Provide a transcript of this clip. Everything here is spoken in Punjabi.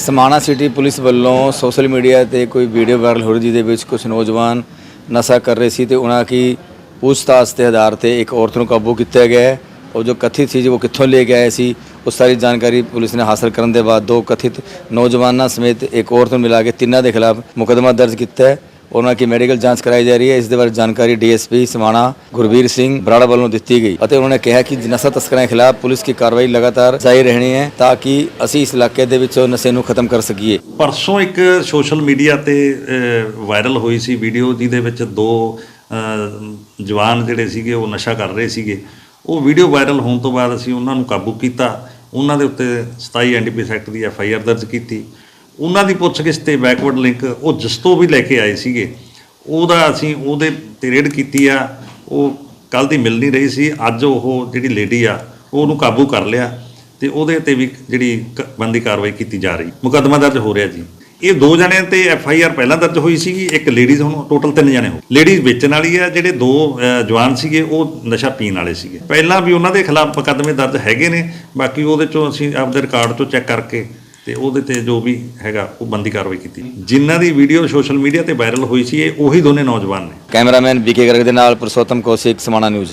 ਸਮਾਣਾ ਸਿਟੀ ਪੁਲਿਸ ਵੱਲੋਂ ਸੋਸ਼ਲ ਮੀਡੀਆ ਤੇ ਕੋਈ ਵੀਡੀਓ ਵਾਇਰਲ ਹੋ ਰਹੀ ਜਿਹਦੇ ਵਿੱਚ ਕੁਝ ਨੌਜਵਾਨ ਨਸ਼ਾ ਕਰ ਰਹੇ ਸੀ ਤੇ ਉਹਨਾਂ ਕੀ ਪੁੱਛਤਾਛ ਦੇ ਆਧਾਰ ਤੇ ਇੱਕ ਔਰਤ ਨੂੰ ਕਾਬੂ ਕੀਤਾ ਗਿਆ ਹੈ। ਉਹ ਜੋ ਕਥਿਤ ਸੀ, ਜੀ ਉਹ ਕਿੱਥੋਂ ਲੈ ਕੇ ਆਏ ਸੀ, ਉਹ ਸਾਰੀ ਜਾਣਕਾਰੀ ਪੁਲਿਸ ਨੇ ਹਾਸਲ ਕਰਨ ਦੇ ਬਾਅਦ ਦੋ ਕਥਿਤ ਨੌਜਵਾਨਾਂ ਸਮੇਤ ਇੱਕ ਔਰਤ ਨੂੰ ਮਿਲਾ ਕੇ ਤਿੰਨਾਂ ਦੇ ਖਿਲਾਫ ਮੁਕੱਦਮਾ ਦਰਜ ਕੀਤਾ ਹੈ। ਉਹਨਾਂ ਦੀ ਮੈਡੀਕਲ ਜਾਂਚ ਕਰਾਈ ਜਾ ਰਹੀ ਹੈ। ਇਸ ਦੇ ਬਾਰੇ ਜਾਣਕਾਰੀ ਡੀਐਸਪੀ ਸਮਾਣਾ ਗੁਰਵੀਰ ਸਿੰਘ ਬਰਾੜਾ ਵੱਲੋਂ ਦਿੱਤੀ ਗਈ। ਅਤੇ ਉਹਨਾਂ ਨੇ ਕਿਹਾ ਕਿ ਨਸ਼ਾ ਤਸਕਰਾਂ ਖਿਲਾਫ ਪੁਲਿਸ ਦੀ ਕਾਰਵਾਈ ਲਗਾਤਾਰ ਜਾਰੀ ਰਹਿਣੀ ਹੈ ਤਾਂ ਕਿ ਅਸੀਂ ਇਸ ਇਲਾਕੇ ਦੇ ਵਿੱਚ ਨਸ਼ੇ ਨੂੰ ਖਤਮ ਕਰ ਸਕੀਏ। ਪਰਸੋਂ ਇੱਕ ਸੋਸ਼ਲ ਮੀਡੀਆ ਤੇ ਵਾਇਰਲ ਹੋਈ ਸੀ ਵੀਡੀਓ ਜਿਹਦੇ ਵਿੱਚ ਦੋ ਜਵਾਨ ਜਿਹੜੇ ਸੀਗੇ, ਉਹ ਨਸ਼ਾ ਕਰ ਰਹੇ ਸੀਗੇ। ਉਹ ਵੀਡੀਓ ਵਾਇਰਲ ਹੋਣ ਤੋਂ ਬਾਅਦ ਅਸੀਂ ਉਹਨਾਂ ਨੂੰ ਕਾਬੂ ਕੀਤਾ। ਉਹਨਾਂ ਦੇ ਉੱਤੇ 27 ਐਨਡੀਪੀਐਸ ਸੈਕਟ ਦੀ ਐਫ ਆਈ ਆਰ ਦਰਜ ਕੀਤੀ। ਉਹਨਾਂ ਦੀ ਪੁੱਛਗਿੱਛ ਤੇ ਬੈਕਵਰਡ ਲਿੰਕ ਉਹ ਜਿਸ ਤੋਂ ਵੀ ਲੈ ਕੇ ਆਏ ਸੀਗੇ, ਉਹਦਾ ਅਸੀਂ ਉਹਦੇ ਤੇ ਰੇਡ ਕੀਤੀ ਆ, ਉਹ ਕੱਲ ਦੀ ਮਿਲ ਨਹੀਂ ਰਹੀ ਸੀ, ਅੱਜ ਉਹ ਜਿਹੜੀ ਲੇਡੀ ਆ, ਉਹ ਉਹਨੂੰ ਕਾਬੂ ਕਰ ਲਿਆ ਤੇ ਉਹਦੇ ਤੇ ਵੀ ਜਿਹੜੀ ਕ- ਬਣਦੀ ਕਾਰਵਾਈ ਕੀਤੀ ਜਾ ਰਹੀ। ਮੁਕੱਦਮਾ ਦਰਜ ਹੋ ਰਿਹਾ ਜੀ। ਇਹ ਦੋ ਜਣਿਆਂ ਤੇ ਐਫ ਆਈ ਆਰ ਪਹਿਲਾਂ ਦਰਜ ਹੋਈ ਸੀਗੀ, ਇੱਕ ਲੇਡੀਜ਼ ਹੁਣ ਟੋਟਲ ਤਿੰਨ ਜਣੇ ਹੋ ਲੇਡੀਜ਼ ਵੇਚਣ ਵਾਲੀ ਆ, ਜਿਹੜੇ ਦੋ ਜਵਾਨ ਸੀਗੇ, ਉਹ ਨਸ਼ਾ ਪੀਣ ਵਾਲੇ ਸੀਗੇ। ਪਹਿਲਾਂ ਵੀ ਉਹਨਾਂ ਦੇ ਖਿਲਾਫ ਮੁਕੱਦਮੇ ਦਰਜ ਹੈਗੇ ਨੇ, ਬਾਕੀ ਉਹਦੇ ਚੋਂ ਅਸੀਂ ਆਪਦੇ ਰਿਕਾਰਡ ਚੋਂ ਚੈੱਕ ਕਰਕੇ ਤੇ ਉਹਦੇ ਤੇ ਜੋ ਵੀ ਹੈਗਾ, ਉਹ ਬੰਦੀ ਕਾਰਵਾਈ ਕੀਤੀ। ਜਿਨ੍ਹਾਂ ਦੀ ਵੀਡੀਓ ਸੋਸ਼ਲ ਮੀਡੀਆ ਤੇ ਵਾਇਰਲ ਹੋਈ ਸੀ, ਇਹ ਉਹੀ ਦੋਨੇ ਨੌਜਵਾਨ ਨੇ। ਕੈਮਰਾਮੈਨ ਵਿਕੇ ਗਰਗ ਦੇ ਨਾਲ ਪੁਰਸ਼ੋਤਮ ਕੌਸ਼ਿਕ, ਸਮਾਣਾ ਨਿਊਜ਼।